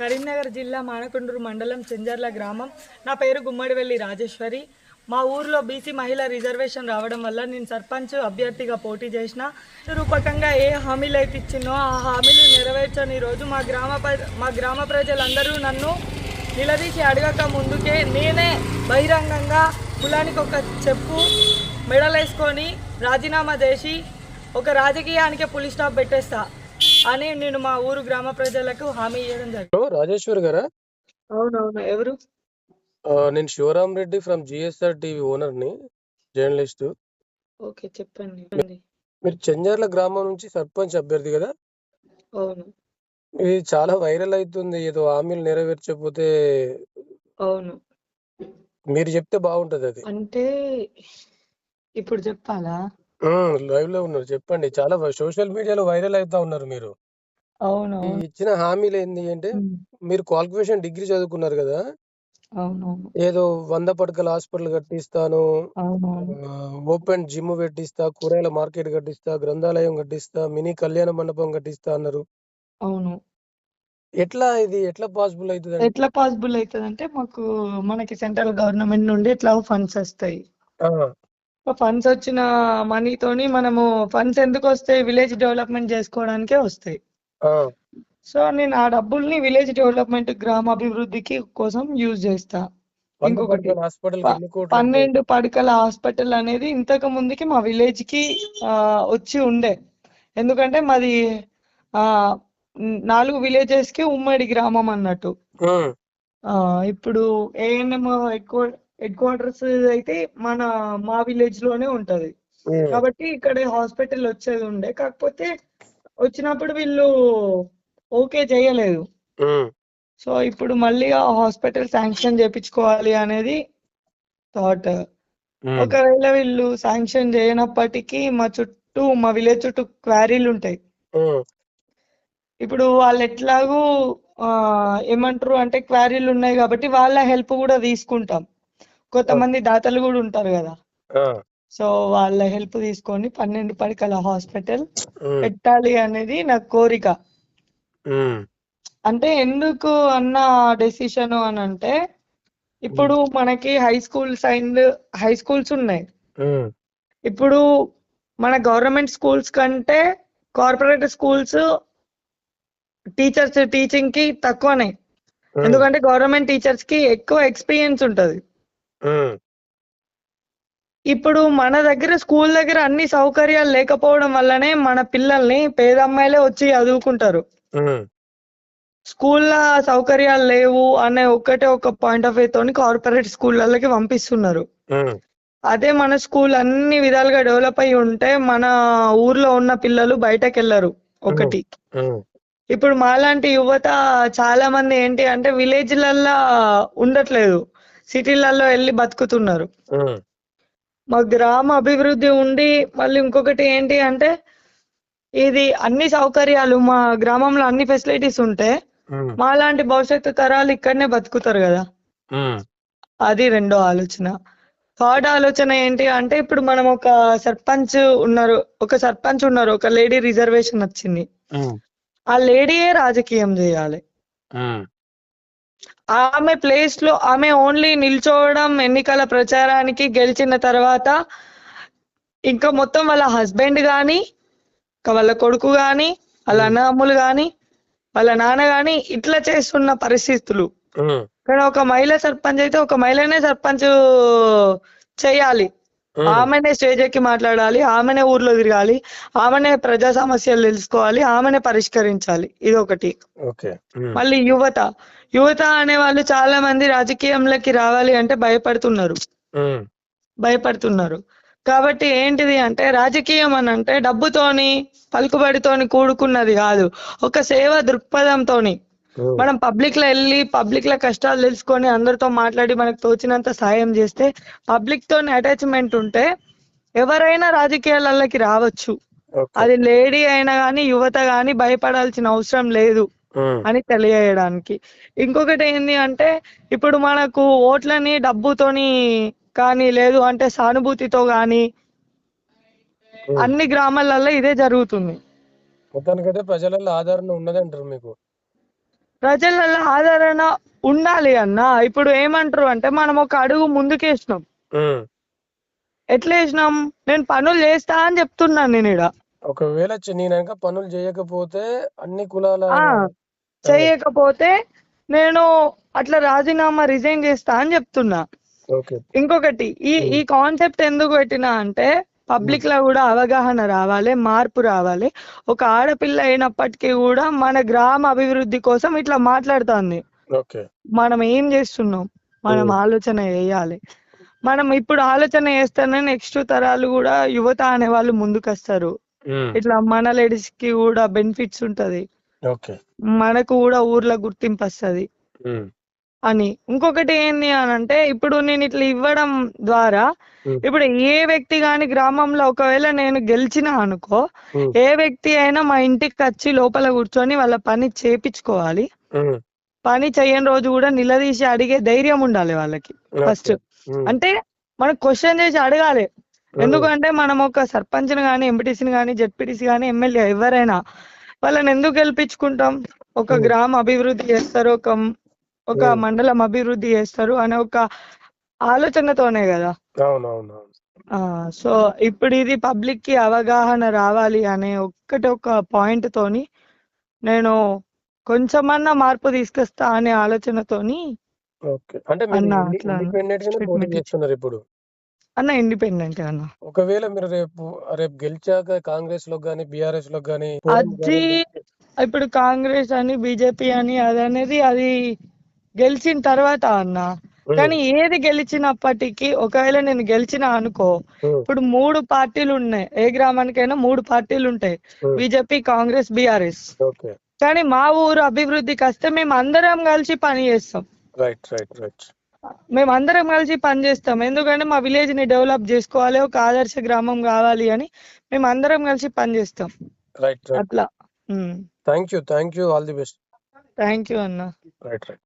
కరీంనగర్ జిల్లా మానకొండూరు మండలం చెంజర్ల గ్రామం. నా పేరు గుమ్మడివెల్లి రాజేశ్వరి. మా ఊర్లో బీసీ మహిళా రిజర్వేషన్ రావడం వల్ల నేను సర్పంచ్ అభ్యర్థిగా పోటీ చేసిన. రూపకంగా ఏ హామీలు అయితే ఇచ్చినో ఆ హామీలు నెరవేర్చని రోజు మా గ్రామ ప్ర- మా గ్రామ ప్రజలందరూ నన్ను నిలదీసి అడగక ముందుకే నేనే బహిరంగంగా కులానికి ఒక చెప్పు మెడలేసుకొని రాజీనామా చేసి ఒక రాజకీయానికే పులి స్టాప్ పెట్టేస్తా. అని నేను మా ఊరు గ్రామ ప్రజలకు హామీ ఇవ్వడం జరిగింది. రాజేశ్వర్ గారా అవునవును ఎవరు? నేను Sivaram Reddy from GSR TV ఓనర్ని జర్నలిస్ట్. ఓకే చెప్పండి. చెప్పండి. మీరు చెంజర్ల గ్రామం నుంచి సర్పంచ్ అభ్యర్థి కదా? అవును. ఇది చాలా వైరల్ అవుతుంది ఏదో హామీలు నెరవేర్చకపోతే అవును. మీరు చెప్తే బాగుంటది అది. అంటే ఇప్పుడు చెప్పాలా? లైవ్లో ఉన్నారు. చెప్పండి. చాలా సోషల్ మీడియాలో వైరల్ అవుతా ఉన్నారు మీరు. అవును ఈ అవును. ఇచ్చిన హామీలు ఏంటి అంటే మీరు క్వాలిఫికేషన్ డిగ్రీ చదువుకున్నారు కదా? అవునవును. ఏదో వంద పడకల హాస్పిటల్ కట్టిస్తాను అవునవును. ఓపెన్ జిమ్ పెట్టిస్తా కూరగాయల మార్కెట్ కట్టిస్తా గ్రంథాలయం కట్టిస్తా మినీ కళ్యాణ మండపం కట్టిస్తా అన్నారు. అవును. ఎట్లా ఇది? ఎట్లా పాసిబుల్ అవుతుంది ఎట్లా పాసిబుల్ అవుతుంది అంటే మాకు మనకి సెంట్రల్ గవర్నమెంట్ నుండి ఎట్లా ఫండ్స్ వస్తాయి. ఫండ్స్ వచ్చిన మనీతోని మనము ఫండ్స్ ఎందుకు వస్తాయి? విలేజ్ డెవలప్మెంట్ చేసుకోవడానికే వస్తాయి. సో నేను ఆ డబ్బుల్ని విలేజ్ డెవలప్మెంట్ గ్రామాభివృద్ధికి కోసం యూజ్ చేస్తా. ఇంకొకటి? పన్నెండు పడకల హాస్పిటల్ అనేది ఇంతకు ముందుకి మా విలేజ్కి వచ్చి ఉండే. ఎందుకంటే మాది ఆ నాలుగు విలేజెస్కి ఉమ్మడి గ్రామం అన్నట్టు. ఇప్పుడు ఏఎన్ఎం ఎక్కువ హెడ్ క్వార్టర్స్ అయితే మన మా విలేజ్లోనే ఉంటది. కాబట్టి ఇక్కడ హాస్పిటల్ వచ్చేది ఉండే. కాకపోతే వచ్చినప్పుడు వీళ్ళు ఓకే చేయలేదు. సో ఇప్పుడు మళ్ళీ ఆ హాస్పిటల్ శాంక్షన్ చేపించుకోవాలి అనేది థాట్. ఒకవేళ వీళ్ళు శాంక్షన్ చేయనప్పటికీ మా చుట్టూ మా విలేజ్ చుట్టూ క్వారీలు ఉంటాయి. ఇప్పుడు వాళ్ళు ఎట్లాగూ ఏమంటారు అంటే క్వారీలు ఉన్నాయి కాబట్టి వాళ్ళ హెల్ప్ కూడా తీసుకుంటాం. కొంతమంది దాతలు కూడా ఉంటారు కదా. సో వాళ్ళ హెల్ప్ తీసుకొని పన్నెండు పడకల హాస్పిటల్ పెట్టాలి అనేది నా కోరిక. అంటే ఎందుకు అన్న డెసిషన్ అని అంటే ఇప్పుడు మనకి high schools and high schools ఉన్నాయి. ఇప్పుడు మన గవర్నమెంట్ స్కూల్స్ కంటే కార్పొరేట్ స్కూల్స్ టీచర్స్ టీచింగ్కి తక్కువనే ఎందుకంటే గవర్నమెంట్ టీచర్స్కి ఎక్కువ ఎక్స్పీరియన్స్ ఉంటది. ఉమ్, ఇప్పుడు మన దగ్గర స్కూల్ దగ్గర అన్ని సౌకర్యాలు లేకపోవడం వల్లనే మన పిల్లల్ని పేద అమ్మాయిలే వచ్చి చదువుకుంటారు ఉమ్, స్కూల్ల సౌకర్యాలు లేవు అనే ఒక్కటే ఒక పాయింట్ ఆఫ్ వ్యూ తోని కార్పొరేట్ స్కూళ్ళకి పంపిస్తున్నారు. ఉమ్, అదే మన స్కూల్ అన్ని విధాలుగా డెవలప్ అయి ఉంటే మన ఊర్లో ఉన్న పిల్లలు బయటకు వెళ్ళరు ఒకటి ఉమ్, ఇప్పుడు మాలాంటి యువత చాలా మంది ఏంటి అంటే విలేజ్లల్లో ఉండట్లేదు. సిటీలలో వెళ్ళి బతుకుతున్నారు. మా గ్రామ అభివృద్ధి ఉండి మళ్ళీ ఇంకొకటి ఏంటి అంటే ఇది అన్ని సౌకర్యాలు మా గ్రామంలో అన్ని ఫెసిలిటీస్ ఉంటే ఉమ్, మాలాంటి భవిష్యత్తు తరాలు ఇక్కడనే బతుకుతారు కదా. అది రెండో ఆలోచన. థర్డ్ ఆలోచన ఏంటి అంటే ఇప్పుడు మనం ఒక సర్పంచ్ ఉన్నారు ఒక సర్పంచ్ ఉన్నారు ఒక లేడీ రిజర్వేషన్ వచ్చింది. ఆ. లేడీయే రాజకీయం చేయాలి. ఆమె ప్లేస్లో ఆమె ఓన్లీ నిల్చోవడం ఎన్నికల ప్రచారానికి గెలిచిన తర్వాత ఇంకా మొత్తం వాళ్ళ హస్బెండ్ గాని ఇంకా వాళ్ళ కొడుకు గాని వాళ్ళ అన్నదమ్ములు గాని వాళ్ళ నాన్న గాని ఇట్లా చేస్తున్న పరిస్థితులు. కానీ ఒక మహిళ సర్పంచ్ అయితే ఒక మహిళనే సర్పంచ్ చేయాలి. ఆమెనే స్టేజ్ ఎక్కి మాట్లాడాలి ఆమెనే ఊర్లో తిరగాలి ఆమెనే ప్రజా సమస్యలు తెలుసుకోవాలి ఆమెనే పరిష్కరించాలి. ఇది ఒకటి మళ్ళీ యువత. యువత అనే వాళ్ళు చాలా మంది రాజకీయంలోకి రావాలి అంటే భయపడుతున్నారు. భయపడుతున్నారు. కాబట్టి ఏంటిది అంటే రాజకీయం అని అంటే డబ్బుతోని పలుకుబడితోని కూడుకున్నది కాదు. ఒక సేవ దృక్పథంతోని. మనం పబ్లిక్లో వెళ్ళి పబ్లిక్లో కష్టాలు తెలుసుకొని అందరితో మాట్లాడి మనకు తోచినంత సాయం చేస్తే పబ్లిక్ తోని అటాచ్మెంట్ ఉంటే ఎవరైనా రాజకీయాలలోకి రావచ్చు. అది లేడీ అయినా కానీ యువత కానీ భయపడాల్సిన అవసరం లేదు. అని తెలియజేయడానికి. ఇంకొకటి ఏంది అంటే ఇప్పుడు మనకు ఓట్లని డబ్బుతోని కానీ లేదు అంటే సానుభూతితో కానీ. అన్ని గ్రామాలలో ఇదే జరుగుతుంది. మొత్తానికైతే ప్రజలలో ఆదరణ ఉన్నది అంటారు మీకు? ప్రజలలో ఆదరణ ఉండాలి అన్న. ఇప్పుడు ఏమంటారు అంటే మనం ఒక అడుగు ముందుకేసినాం. ఎట్లా వేసినాం నేను పనులు చేస్తా అని చెప్తున్నాను నేను ఇక్కడ ఒకవేళ నేను కనుక పనులు చేయకపోతే అన్ని కులాల చేయకపోతే నేను అట్లా రాజీనామా రిజైన్ చేస్తా అని చెప్తున్నా. ఇంకొకటి ఈ ఈ కాన్సెప్ట్ ఎందుకు పెట్టినా అంటే పబ్లిక్లో కూడా అవగాహన రావాలి మార్పు రావాలి. ఒక ఆడపిల్ల అయినప్పటికీ కూడా మన గ్రామ అభివృద్ధి కోసం ఇట్లా మాట్లాడుతుంది. మనం ఏం చేస్తున్నాం? మనం. ఆలోచన వేయాలి మనం ఇప్పుడు ఆలోచన చేస్తేనే నెక్స్ట్ తరాలు కూడా యువత అనే వాళ్ళు ముందుకు వస్తారు ఉమ్. ఇట్లా మన లేడీస్కి కూడా బెనిఫిట్స్ ఉంటది మనకు కూడా ఊర్లో గుర్తింపు వస్తది. అని ఇంకొకటి ఏంది అని అంటే ఇప్పుడు నేను ఇట్లా ఇవ్వడం ద్వారా. ఇప్పుడు ఏ వ్యక్తి గాని గ్రామంలో ఒకవేళ నేను గెలిచినా అనుకో. ఏ వ్యక్తి అయినా మా ఇంటికి వచ్చి లోపల కూర్చొని వాళ్ళ పని చేపించుకోవాలి. పని చేయని రోజు కూడా నిలదీసి అడిగే ధైర్యం ఉండాలి వాళ్ళకి ఫస్ట్. అంటే మనం క్వశ్చన్ చేసి అడగాలి ఎందుకంటే మనం ఒక సర్పంచ్ని కానీ ఎంపీటీసీని కానీ జెడ్పీటీసీ కానీ ఎమ్మెల్యే ఎవరైనా వాళ్ళని ఎందుకు గెలిపించుకుంటాం? ఒక. గ్రామ అభివృద్ధి చేస్తారు ఒక ఒక. మండలం అభివృద్ధి చేస్తారు అనే ఒక ఆలోచనతోనే కదా. సో ఇప్పుడు ఇది పబ్లిక్కి అవగాహన రావాలి అనే ఒక్కటి ఒక పాయింట్ తోని నేను కొంచెమన్నా మార్పు తీసుకొస్తా అనే ఆలోచనతోని అంటే ఇండిపెండెంట్ గానే ఇప్పుడు? అన్న ఇండిపెండెంట్ అన్న. ఒకవేళ మీరు రేపు రేపు గెలిచాక కాంగ్రెస్లో గానీ బీఆర్ఎస్లో గానీ అది ఇప్పుడు కాంగ్రెస్ అని బీజేపీ అని అది అనేది అది గెలిచిన తర్వాత అన్న. కానీ ఏది గెలిచినప్పటికీ ఒకవేళ నేను గెలిచిన అనుకో ఇప్పుడు మూడు పార్టీలు ఉన్నాయి. ఏ గ్రామానికైనా మూడు పార్టీలు ఉంటాయి. BJP Congress BRS. కానీ మా ఊరు అభివృద్ధికి వస్తే మేము అందరం కలిసి పని చేస్తాం. Right right right. మేము అందరం కలిసి పని చేస్తాం. ఎందుకంటే మా విలేజ్ని డెవలప్ చేసుకోవాలి ఒక ఆదర్శ గ్రామం కావాలి అని మేము అందరం కలిసి పని చేస్తాం. రైట్ రైట్ అట్లా. Thank you thank you all the best thank you అన్న. Right right